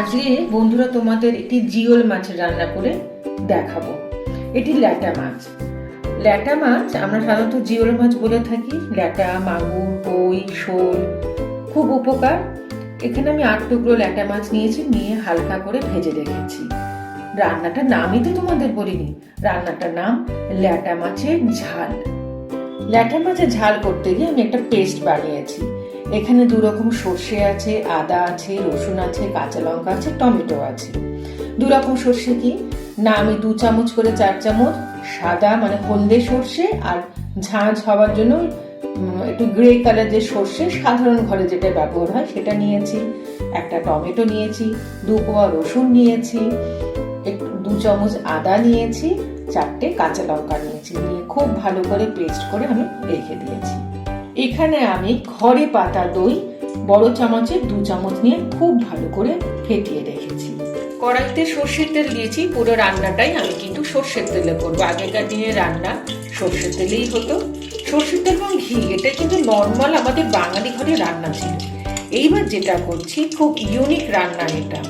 আজকে বন্ধুরা তোমাদের একটি জিওল মাছ রান্না করে দেখাবো। এটি ল্যাটা মাছ। ল্যাটা মাছ, আমরা সাধারণত জিওল মাছ বলে থাকি। ল্যাটা, মাগুর, কই, শোল, খুব উপকার। এখানে আমি আট টুকরো ল্যাটা মাছ নিয়েছি, নিয়ে হালকা করে ভেজে রেখেছি। রান্নাটার নামই তো তোমাদের বলিনি। রান্নাটার নাম ল্যাটা মাছের ঝাল। ল্যাটা মাছের ঝাল করতে গিয়ে আমি একটা পেস্ট বানিয়েছি। এখানে দু রকম সর্ষে আছে, আদা আছে, রসুন আছে, কাঁচা লঙ্কা আছে, টমেটো আছে। দু রকম সর্ষে কি? না, আমি দু চামচ করে চার চামচ সাদা মানে হলদে সর্ষে আর ঝাঁঝ হওয়ার জন্য একটু গ্রে কালার যে সর্ষে, সাধারণ ঘরে যেটা ব্যবহার হয় সেটা নিয়েছি। একটা টমেটো নিয়েছি, দু কোয়া রসুন নিয়েছি, একটু দু চামচ আদা নিয়েছি, চারটে কাঁচা লঙ্কা নিয়েছি। নিয়ে খুব ভালো করে পেস্ট করে আমি রেখে দিয়েছি। এখানে আমি ঘরে পাতা দই, বড় চামচে দু চামচ নিয়ে খুব ভালো করে ফেটিয়ে রেখেছি। কড়াইতে সর্ষের তেল দিয়েছি, পুরো রান্নাটাই আমি কিন্তু সর্ষের তেলে করব। আগেকার দিনে রান্না সর্ষের তেলেই হতো। সর্ষের তেল এবং ঘি এটা কিন্তু নর্মাল আমাদের বাঙালি ঘরে রান্না ছিল। এইবার যেটা করছি, খুব ইউনিক রান্না এটা।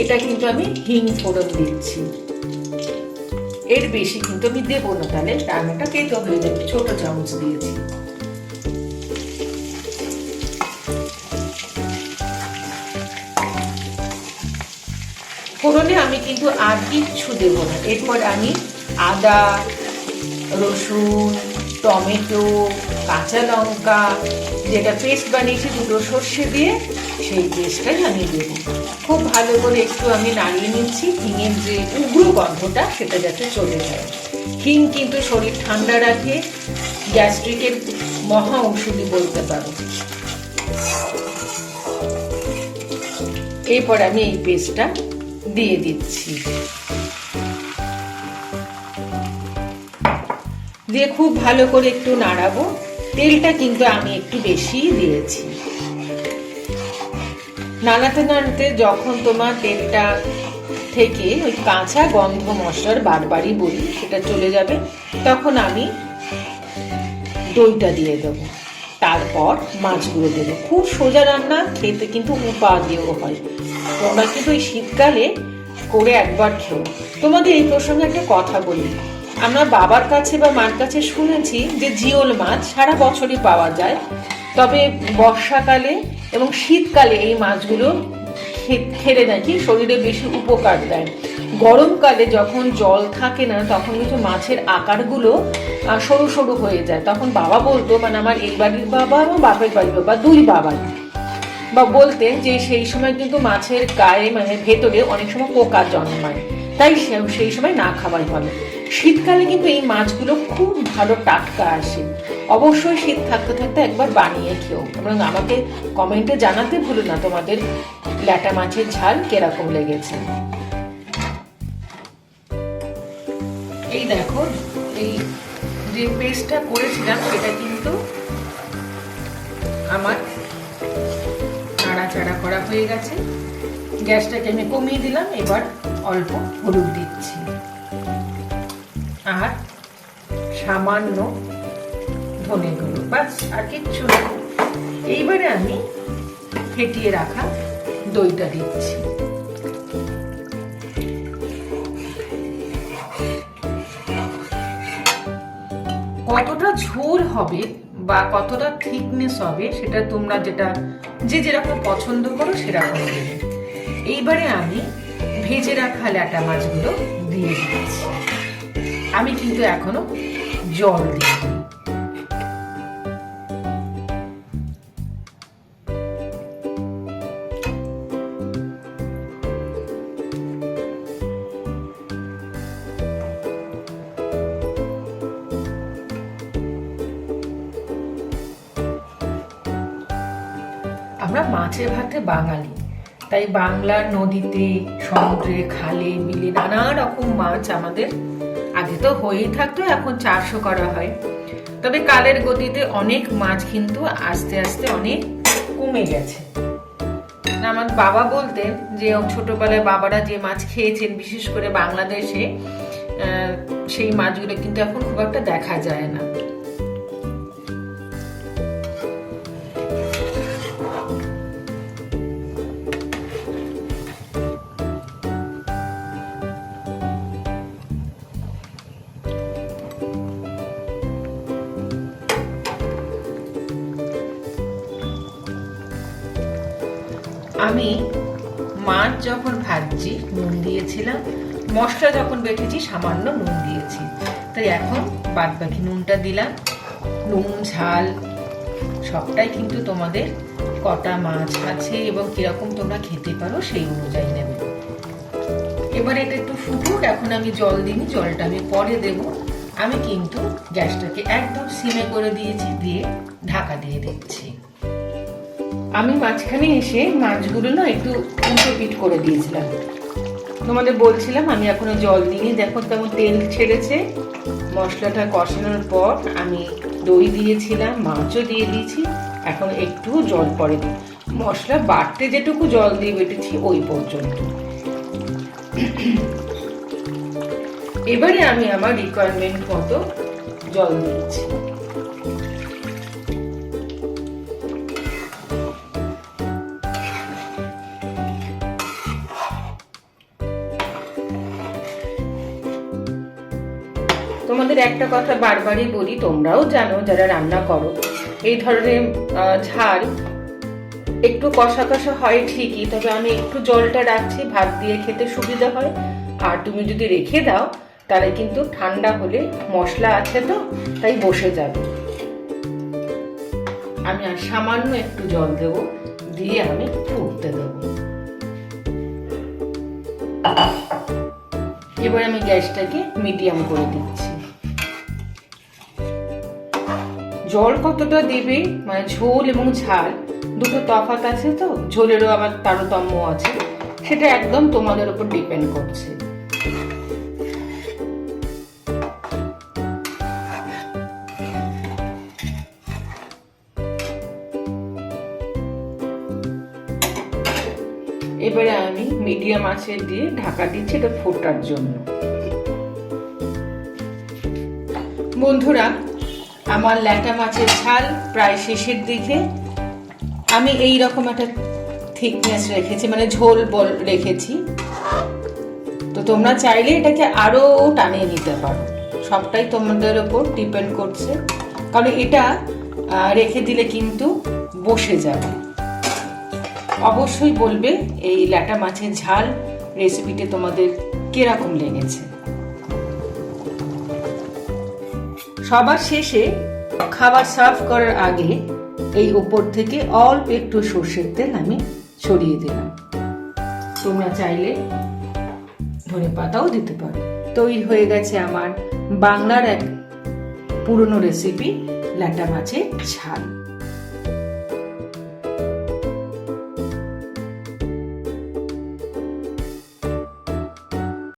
এটা কিন্তু আমি হিং ফোড়ন দিচ্ছি। এর বেশি কিন্তু আমি দেবো না, তাহলে রান্নাটা তেতো হয়ে যাবে। ছোট চামচ দিয়েছি। ফোড়নে আমি কিন্তু আর কিচ্ছু দেবো না। এরপর আমি আদা, রসুন, টমেটো, কাঁচা লঙ্কা, যেটা পেস্ট বানিয়েছি দুটো সর্ষে দিয়ে, সেই পেস্টটাই আমি দেব। খুব ভালো করে একটু আমি নাড়িয়ে নিচ্ছি, হিঙের যে উগ্র গন্ধটা, সেটা যাতে চলে যায়। হিং কিন্তু শরীর ঠান্ডা রাখে গ্যাস্ট্রিকের মহা ঔষধি বলতে পারো। এরপর আমি এই পেস্টটা দিয়ে দিচ্ছি। দিয়ে খুব ভালো করে একটু নাড়াবো। তেলটা কিন্তু আমি একটু বেশি দিয়েছি। নাড়াতে নাড়াতে যখন তোমার তেলটা থেকে ওই কাঁচা গন্ধ মশলার বারবারই বলি, সেটা চলে যাবে, তখন আমি দইটা দিয়ে দেবো। তারপর মাছগুলো দেবো। খুব সোজা রান্না, খেতে কিন্তু উপা দিয়েও হয়। তোমরা কিন্তু এই শীতকালে করে একবার খেও। তোমাদের এই প্রসঙ্গে একটা কথা বলি। আমরা বাবার কাছে বা মার কাছে শুনেছি যে জিওল মাছ সারা বছরই পাওয়া যায়। তবে বর্ষাকালে এবং শীতকালে এই মাছগুলো খেলে নাকি শরীরে বেশি উপকার দেয়। গরমকালে যখন জল থাকে না, তখন কিন্তু মাছের আকারগুলো সরু সরু হয়ে যায়। তখন বাবা বলতো মানে আমার এই বাড়ির বাবা এবং বাপের বাড়ির বাবা, দুই বাবাই বা বলতেন যে, সেই সময় কিন্তু মাছের গায়ে মানে ভেতরে অনেক সময় পোকা জন্মায়। তাই সেই সময় না খাওয়াই ভালো। শীতকালে কিন্তু এই মাছগুলো খুব ভালো টাটকা আসে। অবশ্যই শীত থাকতে থাকতে একবার বানিয়ে খেও। এবং আমাকে কমেন্টে জানাতে ভুলো না তোমাদের ল্যাটা মাছের ঝাল কীরকম লেগেছে। এই দেখো, এই যে পেস্টটা করেছিলাম, সেটা কিন্তু আমার নাড়াচাড়া করা হয়ে গেছে। গ্যাসটাকে আমি কমিয়ে দিলাম, এবার অল্প হলুদ দিচ্ছি। আর সামান্য ধনে গুঁড়ো। বাস, আর কিচ্ছু এইবারে আমি ফেটিয়ে রাখা দইটা দিচ্ছি। কতটা ঝোল হবে বা কতটা থিকনেস হবে, সেটা তোমরা যেটা, যে যেরকম পছন্দ করো, সেরকম দেবে এইবারে আমি ভেজে রাখা ল্যাটা মাছগুলো দিয়ে দিচ্ছি। আমি কিন্তু এখনও জল দিই আমরা মাছের ভাতে বাঙালি, তাই বাংলার নদীতে সমুদ্রে খালে মিলে নানা রকম মাছ আমাদের তো হয়েই থাকতো, এখন চাষও করা হয়। তবে কালের গতিতে অনেক মাছ কিন্তু আস্তে আস্তে অনেক কমে গেছে। আমার বাবা বলতেন যে ছোটবেলায় বাবারা যে মাছ খেয়েছেন, বিশেষ করে বাংলাদেশে সেই মাছগুলো কিন্তু এখন খুব একটা দেখা যায় না। আমি মাছ যখন ভাজছি, নুন দিয়েছিলাম, মশলা যখন বেটেছি, সামান্য নুন দিয়েছি। তাই এখন বাদ বাকি নুনটা দিলাম। নুন, ঝাল, সবটাই কিন্তু তোমাদের কটা মাছ আছে এবং কীরকম তোমরা খেতে পারো সেই অনুযায়ী নেবে। এবার এটা একটু ফুটুক, এখন আমি জল দিইনি, জলটা আমি পরে দেব। আমি কিন্তু গ্যাসটাকে একদম সিমে করে দিয়েছি, দিয়ে ঢাকা দিয়ে দিচ্ছি। আমি মাঝখানে এসে মাছগুলো না একটু উল্টো পিট করে দিয়েছিলাম। তোমাদের বলছিলাম, আমি এখনও জল দিইনি। দেখো তেমন তেল ছেড়েছে। মশলাটা কষানোর পর আমি দই দিয়েছিলাম, মাছও দিয়ে দিয়েছি। এখন একটু জল পরে দিই। মশলা বাড়তে যেটুকু জল দিয়ে বেটেছি, ওই পর্যন্ত। এবারে আমি আমার রিকোয়ারমেন্ট মতো জল দিচ্ছি তোমাদের একটা কথা বারবারই বলি, তোমরাও জানো, যারা রান্না করো, এই ধরনের ঝাল একটু কষা কষা হয় ঠিকই, তবে আমি একটু জলটা রাখছি, ভাত দিয়ে খেতে সুবিধা হয়। আর তুমি যদি রেখে দাও, তাহলে কিন্তু ঠান্ডা হলে মশলা আছে তো, তাই বসে যাবে। আমি আর সামান্য একটু জল দেবো, দিয়ে আমি ফুটতে দেবো। এবার আমি গ্যাসটাকে মিডিয়াম করে দিচ্ছি। জল কতটা দেবে? মানে ঝোল এবং ঝাল, দুটো তফাৎ আছে তো? ঝোলেরও আবার তারতম্য আছে। সেটা একদম তোমাদের উপর ডিপেন্ড করছে। এবারে আমি মিডিয়াম আঁচে দিয়ে ঢাকা দিচ্ছি এটা ফোটার জন্য। বন্ধুরা আমার ল্যাটা মাছের ঝাল প্রায় শেষের দিকে। আমি এই রকম একটা থিকনেস রেখেছি মানে ঝোল বল রেখেছি। তো তোমরা চাইলে এটাকে আরও টানিয়ে নিতে পারো। সবটাই তোমাদের ওপর ডিপেন্ড করছে। কারণ এটা রেখে দিলে কিন্তু বসে যাবে। অবশ্যই বলবে এই ল্যাটা মাছের ঝাল রেসিপিটি তোমাদের কীরকম লেগেছে। সবার শেষে খাবার সার্ভ করার আগে এই উপর থেকে অল্প একটু সর্ষের তেল আমি ছড়িয়ে দিলাম। তোমরা চাইলে ধনে পাতাও দিতে পারো। তৈরি হয়ে গেছে আমার বাংলার এক পুরনো রেসিপি ল্যাটা মাছের ঝাল।